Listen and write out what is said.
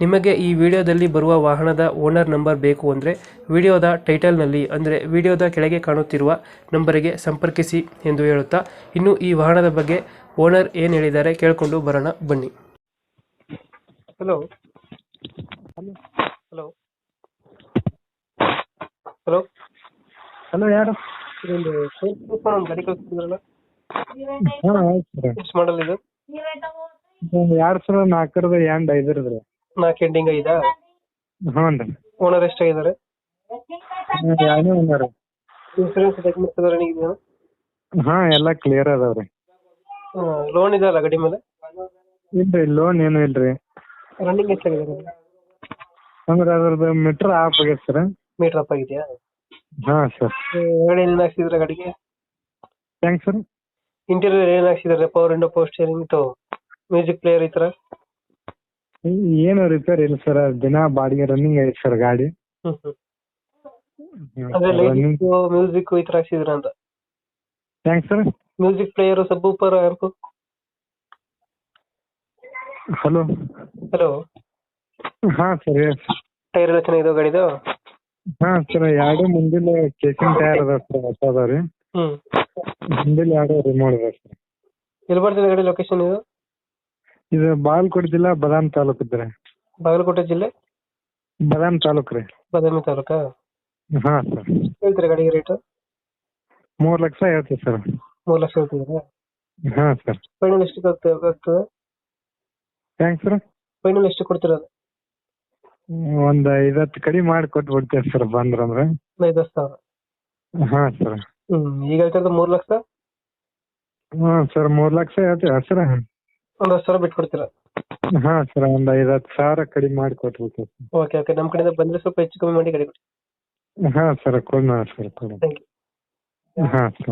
ನಿಮಗೆ ಈ ವಿಡಿಯೋದಲ್ಲಿ ಬರುವ ವಾಹನದ ಓನರ್ ನಂಬರ್ ಬೇಕು ಅಂದರೆ ವಿಡಿಯೋದ ಟೈಟಲ್ನಲ್ಲಿ ಅಂದರೆ ವಿಡಿಯೋದ ಕೆಳಗೆ ಕಾಣುತ್ತಿರುವ ನಂಬರಿಗೆ ಸಂಪರ್ಕಿಸಿ ಎಂದು ಹೇಳುತ್ತಾ ಇನ್ನು ಈ ವಾಹನದ ಬಗ್ಗೆ ಓನರ್ ಏನು ಹೇಳಿದ್ದಾರೆ ಕೇಳಿಕೊಂಡು ಬರೋಣ ಬನ್ನಿ. ಹಲೋ ಹಲೋ ಹಲೋ ಹಲೋ ಯಾರು? ಇದೊಂದು ಒಂದು ಗಾಡಿ ಕಳಿಸ್ತಿದ್ರಲ್ಲ? ಹಾಂ ಆಯ್ತು. ಸರ್ ಎಷ್ಟು ಮಾಡಲ್ ಇದು ಒಂದು ಎರಡು ಸಾವಿರದ ನಾಲ್ಕರದ ಎಂಡ್ ಐದರದ್ದು ನಾಲ್ಕು ಎಂಡಿಂಗ್ ಐದಾ? ಹ್ಞೂ ರೀ. ಓನರ್ ಎಷ್ಟಾಗಿದ್ದಾರೆ? ಎರಡನೇ ಒಂದಾರ ಇನ್ಸೂರೆನ್ಸ್ ಡಾಕ್ಯುಮೆಂಟ್ಸ್ ರನ್ನಿಂಗ್ ಇದೆಯಾ ಹಾಂ ಎಲ್ಲ ಕ್ಲಿಯರ್ ಅದಾವ ರೀ. ಲೋನ್ ಇದಲ್ಲ ಗಡಿ ಮೇಲೆ? ಇಲ್ರಿ ಲೋನ್ ಏನು ಇಲ್ರಿ ರನ್ನಿಂಗ್ ಎಷ್ಟಾಗಿದೆ ಅಂದ್ರೆ ಅದ್ರದ್ದು ಮೀಟ್ರ್ ಆಫ್ ಆಗೈತೆ ಸರ್. ಮೀಟರ್ ಅಪ್ ಆಗಿದೆಯಾ? ಹಾಂ ಸರ್. ಗಾಡಿ ಏನು ಹಾಕ್ಸಿದ್ರೆ ಗಾಡಿಗೆ? Thanks sir? ಇಂಟೀರಿಯರ್ ಏನ್ ಹಾಕ್ಸಿದ್ದಾರೆ power window post steering to music player ಈ ತರ ಏನು ರಿಪೇರ್ ಇಲ್ಲ ಸರ್ ದಿನ ಬಾಡಿಗೆ ರನ್ನಿಂಗ್ ಐತೆ ಸರ್ ಗಾಡಿ. ರನ್ನಿಂಗ್ ಮ್ಯೂಸಿಕ್ ಈ ತರ ಹಾಕ್ಸಿದ್ರ ಅಂತ. ಥ್ಯಾಂಕ್ಸ್ ಸರ್ ಮ್ಯೂಸಿಕ್ ಪ್ಲೇಯರ್ ಸಬ್ ಊಪರ್ ಯಾರ್ಕು ಹಲೋ ಹಲೋ ಹಾಂ ಸರ್ ಟೈರ್ ಎಲ್ಲ ಚೆನ್ನಾಗಿದೆ ಗಾಡಿದು? ಹಾಂ ಸರ್ ಎರಡು ಮುಂದಿನ ಕೇಸಿನ ಟೈರ್ ಅದ ಸರ್ ಹೊಸ ಅದಾವ ರೀ ಹ್ಮ್. ಹಿಂದಿಲ್ ಎರಡು ರಿಮೋಟ್ ಅದ ಸರ್ ಎಲ್ಲಿ ಬರ್ತದೆ ಗಾಡಿ ಲೊಕೇಶನ್ ಇದು? ಇದು ಬಾಗಲಕೋಟೆ ಜಿಲ್ಲಾ ಬದಾಮ್ ತಾಲೂಕು ಇದ್ರೆ. ಬಾಗಲಕೋಟೆ ಜಿಲ್ಲೆ? ಬದಾಮ್ ತಾಲೂಕು ರೀ. ಬಾದಾಮಿ ತಾಲೂಕಾ? ಹಾ ಸರ್. ಹೇಳ್ತೀರಾ ಗಾಡಿಗೆ ರೇಟ್ ಮೂರ್ ಲಕ್ಷ ಹೇಳ್ತೀವಿ ಸರ್. ಮೂರ್ ಲಕ್ಷ ಹೇಳ್ತಿದ್ದೀರಾ? ಹಾ ಸರ್. ಫೈನಲ್ ಎಷ್ಟು ಆಗ್ತದೆ? Thanks sir? ಫೈನಲ್ ಎಷ್ಟು ಕೊಡ್ತಿರೋದು ಒಂದು ಐವತ್ತು ಕಡಿಮೆ ಮಾಡಿ ಕೊಟ್ಟು ಬಿಡ್ತೇವೆ ಸರ್ ಬಂದ್ರಂದ್ರೆ ಅಂದ್ರೆ. ಐದು ಸಾವಿರ. ಹಾ ಸರ್. ಹ್ಮ್ ಈಗ ಹೇಳ್ತಿರೋದು ಮೂರ್ ಲಕ್ಷ? ಹಾ ಸರ್ ಮೂರ್ ಲಕ್ಷ ಹೇಳ್ತೀವಿ. ಸರ್ ಒಂದ್ ಹತ್ತು ಸಾವಿರ ಬಿಟ್ಕೊಡ್ತೀರಾ? ಹಾಂ ಸರ್ ಒಂದು ಐವತ್ತು ಸಾವಿರ ಕಡಿಮೆ ಮಾಡಿ ಕೊಟ್ಬಿಟ್ಟು ಓಕೆ ಓಕೆ. ನಮ್ಮ ಕಡೆಯಿಂದ ಬಂದ್ರೆ ಸ್ವಲ್ಪ ಹೆಚ್ಚು ಕಮ್ಮಿ ಮಾಡಿ ಗಾಡಿ ಕೊಡಿ ಹಾಂ ಸರ್ ಕೊಡೋಣ ಸರ್ ಕೊಡೋಣ ಥ್ಯಾಂಕ್ ಯು. ಹಾಂ ಸರ್.